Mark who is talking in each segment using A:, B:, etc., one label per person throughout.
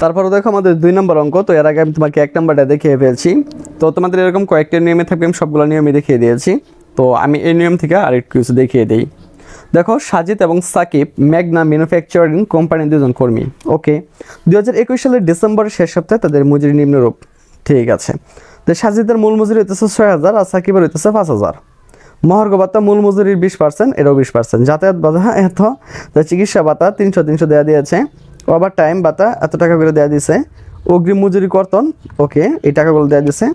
A: তারপরে দেখো আমাদের দুই নম্বর অঙ্ক, তো এর আগে আমি তোমাকে এক নম্বরটা দেখিয়ে ফেলছি। তো তোমাদের এরকম কয়েকটা নিয়মে থাকবে, আমি সবগুলো নিয়মই দেখিয়ে দিয়েছি। তো আমি এই নিয়ম থেকে আরেকটু কিছু দেখিয়ে দিই। দেখো, সাজিদ এবং সাকিব ম্যাগনা ম্যানুফ্যাকচারিং কোম্পানির দুজন কর্মী। ওকে দু হাজার একুশ সালের ডিসেম্বরের শেষ সপ্তাহে তাদের মজুরি নিম্নরূপ। ঠিক আছে। তো সাজিদের মূল মজুরি হইতেছে ছয় হাজার আর সাকিবের হইতেছে পাঁচ হাজার। মহার্ঘ ভাতা মূল মজুরির বিশ পার্সেন্ট এরও বিশ পার্সেন্ট যাতায়াত ভাতা এত চিকিৎসা ভাতা তিনশো তিনশো দেওয়া দিয়েছে। ওভার টাইম ভাতা এত টাকা করে দেওয়া দিয়েছে। অগ্রিম মজুরি কর্তন, ওকে, এই টাকাগুলো দেওয়া দিয়েছে।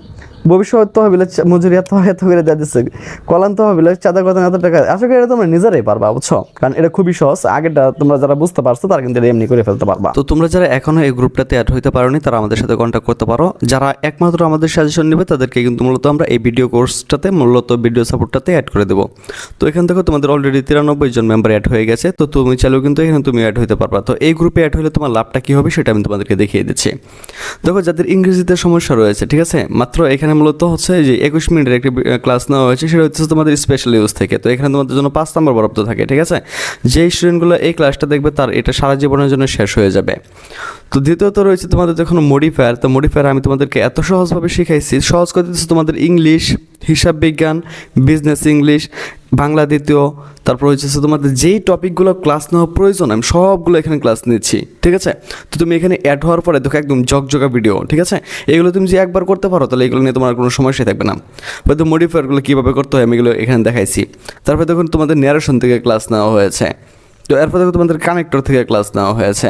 A: ভবিষ্যৎ তহবিলের চা- মজুরি এত এত করে দেওয়া দিচ্ছে। কলান তহবিলের চাঁদা কর্তন এত টাকা? আশা করি এটা তোমরা নিজেরাই পারবা, বুঝছ? কারণ এটা খুবই সহজ। আগেটা তোমরা যারা বুঝতে পারছ, তারা কিন্তু এটা এমনি করে ফেলতে পারবা।
B: তো তোমরা যারা এখনও এই গ্রুপটাতে অ্যাড হইতে পারোনি, তারা আমাদের সাথে কন্ট্যাক্ট করতে পারো। যারা একমাত্র আমাদের সাজেশন নেবে, তাদেরকে কিন্তু মূলত আমরা এই ভিডিও কোর্সটাতে মূলত ভিডিও সাপোর্টটাতে অ্যাড করে দেবো। তো এখান থেকে তোমাদের অলরেডি তিরানব্বই জন মেম্বার অ্যাড হয়ে গেছে। তো তুমি চাইলেও কিন্তু এখানে তুমি অ্যাড হতে পারবা। তো এই গ্রুপে অ্যাড হলে তোমার লাভটা কী হবে, সেটা আমি তোমাদেরকে দেখিয়ে দিচ্ছি। দেখো, যাদের ইংরেজিতে সমস্যা রয়েছে, ঠিক আছে? মাত্র এখানে মূলত হচ্ছে যে একুশ মিনিটের একটি ক্লাস নেওয়া হয়েছে, সেটা হচ্ছে তোমাদের স্পেশাল ইউজ থেকে। তো এখানে তোমাদের জন্য পাঁচ নম্বর বরাদ্দ থাকে, ঠিক আছে? যে স্টুডেন্টগুলো এই ক্লাসটা দেখবে, তার এটা সারা জীবনের জন্য শেষ হয়ে যাবে। তো দ্বিতীয়ত রয়েছে তোমাদের যখন মডিফায়ার তো মডিফায়ার আমি তোমাদেরকে এত সহজভাবে শিখাইছি। সহজ করে দিচ্ছি তোমাদের ইংলিশ হিসাব বিজ্ঞান বিজনেস ইংলিশ বাংলা দ্বিতীয়, তারপর হচ্ছে তোমাদের যেই টপিকগুলো ক্লাস নেওয়া প্রয়োজন, আমি সবগুলো এখানে ক্লাস নিচ্ছি, ঠিক আছে? তো তুমি এখানে অ্যাড হওয়ার পরে দেখো একদম জগজগা ভিডিও ঠিক আছে? এগুলো তুমি যে একবার করতে পারো, তাহলে এগুলো নিয়ে তোমার কোনো সমস্যাই থাকবে না। বা তো মডিফায়ারগুলো কীভাবে করতে হয়, আমি এগুলো এখানে দেখাইছি। তারপরে দেখুন তোমাদের ন্যারেশন থেকে ক্লাস নেওয়া হয়েছে। তো এরপর দেখো তোমাদের কানেক্টর থেকে ক্লাস নেওয়া হয়েছে।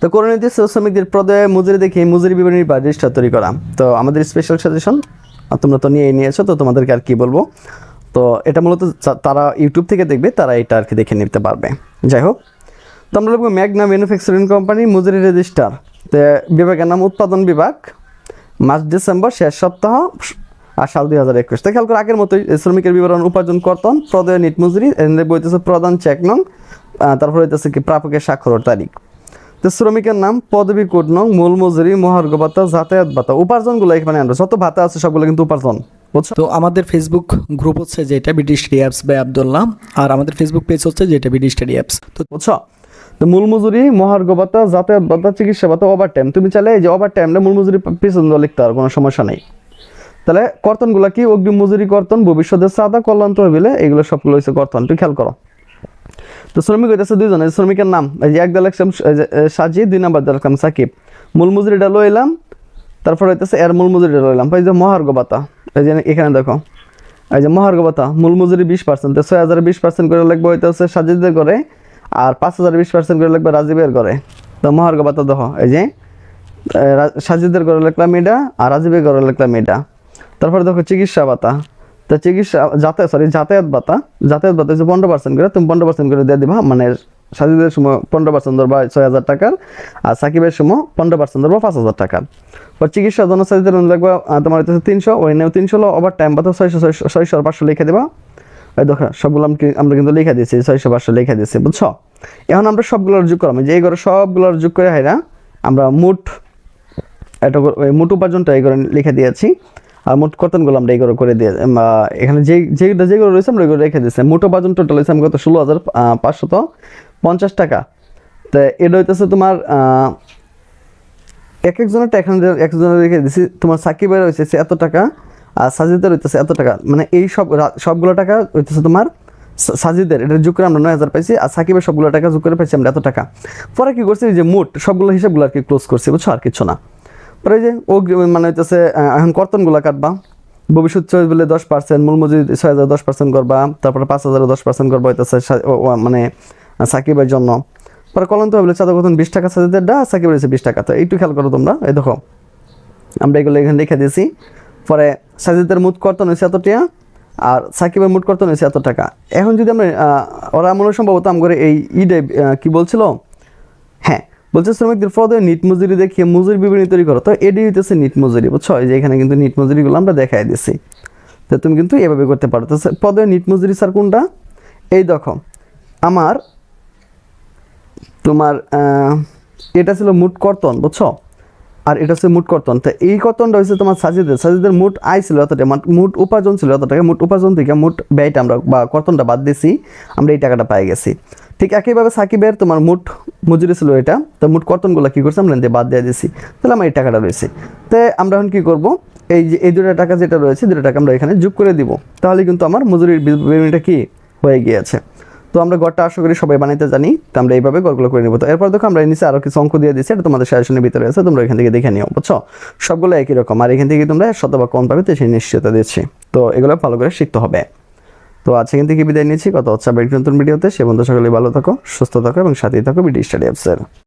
A: তো করণীয় শ্রমিকদের পদে মজুরি দেখে মজুরি বিবরণী বা রেজিস্টার তৈরি করা। তো আমাদের স্পেশাল সাজেশন তোমরা তো নিয়েই নিয়েছো, তো তোমাদেরকে আর কি বলব? তো এটা মূলত তারা ইউটিউব থেকে দেখবে, তারা এটা আর কি দেখে নিতে পারবে। যাই হোক, তো আমরা লিখব ম্যাগনা ম্যানুফ্যাকচারিং কোম্পানি মজুরি রেজিস্টার। তো বিভাগের নাম উৎপাদন বিভাগ। মার্চ, ডিসেম্বর, শেষ সপ্তাহ আর সাল দুই হাজার একুশ। তো খেয়াল করে, আগের মতোই শ্রমিকের বিবরণ, উপার্জন, কর্তন, প্রদয়, নিট মজুরি বইতেছে প্রধান চেক নং তারপর হইতেছে কি প্রাপকের স্বাক্ষর তারিখ। তো শ্রমিকের নাম পদবী কোড নং মূল মজুরি মহার্ঘ ভাতা যাতায়াত ভাতা। উপার্জনগুলো এখানে আনবে যত ভাতা আছে সবগুলো কিন্তু উপার্জন বুঝছ?
C: তো আমাদের ফেসবুক গ্রুপ হচ্ছে যেটা BD study apps by Abdullah আর আমাদের ফেসবুক পেজ হচ্ছে যেটা বিডি স্টাডি অ্যাপস তো
A: বুঝছ? তো মূল মজুরি মহার্ঘ ভাতা যাতায়াত ভাতা চিকিৎসা ভাতা ওভার টাইম তুমি চাইলে এই যে ওভার টাইমটা মূল মজুরি পিছন লিখতে পারো কোনো সমস্যা নেই। তাহলে কর্তনগুলো কি? অগ্রিম মজুরি কর্তন ভবিষ্যতে সাদা কল্যাণ তহবিলে এগুলো সবগুলো হচ্ছে কর্তন। তুই খেয়াল করো। তো শ্রমিক হইতেছে দুইজন, এই শ্রমিকের নাম, এই যে এক দল একসাম সাজি দুই নাম্বার দল একসাম সাকিব। মূল মজুরিটা লইলাম তারপর হইতেছে এর মূল মজুরিটা লইলাম এই যে মহার্ঘ ভাতা এই যে এখানে দেখো, এই যে মহার্ঘ ভাতা মূল মজুরি বিশ পার্সেন্ট ছয় হাজার বিশ পার্সেন্ট করে লাগবে হইতেছে সাজিদের করে আর পাঁচ হাজার বিশ পার্সেন্ট করে লাগবে রাজীবের করে তো মহার্ঘ ভাতা দেখো, এই যে সাজিদের করে লিখলাম এটা, আর রাজীবের করে লিখলাম এটা। তারপরে দেখো চিকিৎসা ভাতা তো চিকিৎসা, যাতায়াত সরি যাতায়াত ভাতা যাতায়াত ভাতা হচ্ছে পনেরো পার্সেন্ট করে, তুমি পনেরো পার্সেন্ট করে দিয়ে দিবা মানে সাজিদের সময় পনেরো পার্সেন্ট ধরবা ছয় হাজার টাকার, আর সাকিবের সময় পনেরো পার্সেন্ট ধরবা পাঁচ হাজার টাকার। পর চিকিৎসা জন্য সাজিদের লাগবে তোমার হচ্ছে তিনশো, ওই নেও তিনশো ওভার টাইম ভাতা ছয়শো ছয়শো আর পাঁচশো লিখে দেবা। ওই দেখো, সবগুলো আমরা কিন্তু লিখে দিয়েছি ছয়শো, পাঁচশো লিখে দিয়েছি বুঝছ? এখন আমরা সবগুলোর যোগ করলাম যে এই করে সবগুলোর যোগ করে না আমরা মোট, এটা মোট উপার্জনটা এই করে লিখে দিয়েছি। আর মোট কর্তনগুলো আমরা এই করে দিয়ে এখানে যে যেগুলো যেগুলো রয়েছে আমরা এগুলো রেখে দিয়েছি। মোট উপার্জন টোটাল হয়েছে আমি কত ষোলো হাজার পাঁচশত পঞ্চাশ টাকা। তো এটা হইতেছে তোমার এক একজনের এখানে একজনের রেখে দিছি। তোমার সাকিবের হয়েছে এত টাকা, আর সাজিদের হইতেছে এত টাকা। মানে এই সব সবগুলো টাকা হইতেছে তোমার সাজিদের। এটা যোগ করে আমরা নয় হাজার পাইছি, আর সাকিবের সবগুলো টাকা যোগ করে পাইছি আমরা এত টাকা। পরে কি করছি? যে মোট সবগুলো হিসাবগুলো আর কি ক্লোজ করছি, বুঝছ? আর কিছু না। পরে যে ও মানে আহ, এখন কর্তনগুলো কাটবা। ভবিষ্যৎ চয়েস বলে দশ পার্সেন্ট মূল মজুরি ছয় হাজার দশ পার্সেন্ট করবা তারপরে পাঁচ হাজার দশ পার্সেন্ট করবা হইতেছে মানে সাকিবের জন্য। পরে কলন্ত বলে চাঁদা কত বিশ টাকা সাজিদের ডা সাকিবের হচ্ছে বিশ টাকা। তো একটু খেয়াল করো তোমরা এই দেখো। আমরা এগুলো এখানে লিখে দিয়েছি। পরে সাজিদের মুট কর্তন হয়েছে এত টাকা আর সাকিবের মুট কর্তন হয়েছে এত টাকা। এখন যদি আমরা ওরা মনে সম্ভবত আমগরে এই ইডে কি বলছিল? হ্যাঁ বলছে, শ্রমিকদের পদে নিট মজুরি দেখিয়ে মজুরি বিবরণী তৈরি করো। তো এডি হইতেছে নিট মজুরি, বুঝছ? যে এখানে কিন্তু নিট মজুরিগুলো আমরা দেখাই দিছি। তো তুমি কিন্তু এভাবে করতে পারো। তো পদে নিট মজুরি স্যার কোনটা? এই দেখো, আমার, তোমার এটা ছিল মুট কর্তন, বুঝছ? আর এটা হচ্ছে মুট কর্তন। তো এই কর্তনটা হচ্ছে তোমার সাজিদের। সাজিদের মুট আয় ছিল এতটা মানে মুট উপার্জন ছিল এত টাকা মুট উপার্জন থেকে মুট ব্যয়টা আমরা বা কর্তনটা বাদ দিছি, আমরা এই টাকাটা পাই গেছি। ঠিক একইভাবে সাকিবের তোমার মুট মজুরি ছিল এটা। তো মুট কর্তনগুলো কী করছে? আমরা বাদ দিয়ে দিছি। তাহলে আমার এই টাকাটা রয়েছে। তো আমরা এখন কী করব? এই যে, এই দুটো টাকা যেটা রয়েছে দুটো টাকা আমরা এখানে যোগ করে দিব। তাহলে কিন্তু আমার মজুরির বিবরণীটা কি হয়ে গিয়েছে? তো আমরা গড়টা আশা করি সবাই বানাইতে জানি। তো আমরা এইভাবে গড়গুলো করে নিব। তো এরপর দেখো আমরা এই নিচে আরও কিছু অঙ্ক দিয়ে দিচ্ছি এটা তোমাদের সাজেশনের ভিতরে আছে। তোমরা এখান থেকে দেখে নিও, বুঝছ? সবগুলো একই রকম। আর এখান থেকে তোমরা শতভাগ কম পাবে, তো সেই নিশ্চয়তা দিচ্ছি। তো এগুলো ভালো করে শিখতে হবে। তো আজকে কিন্তু কি বিদায় নিয়েছি কত হচ্ছে আবার নতুন ভিডিওতে। সে বন্ধু সকলে ভালো থাকো, সুস্থ থাকো এবং সাথেই থাকো বিডি স্টাডি অ্যাপসের।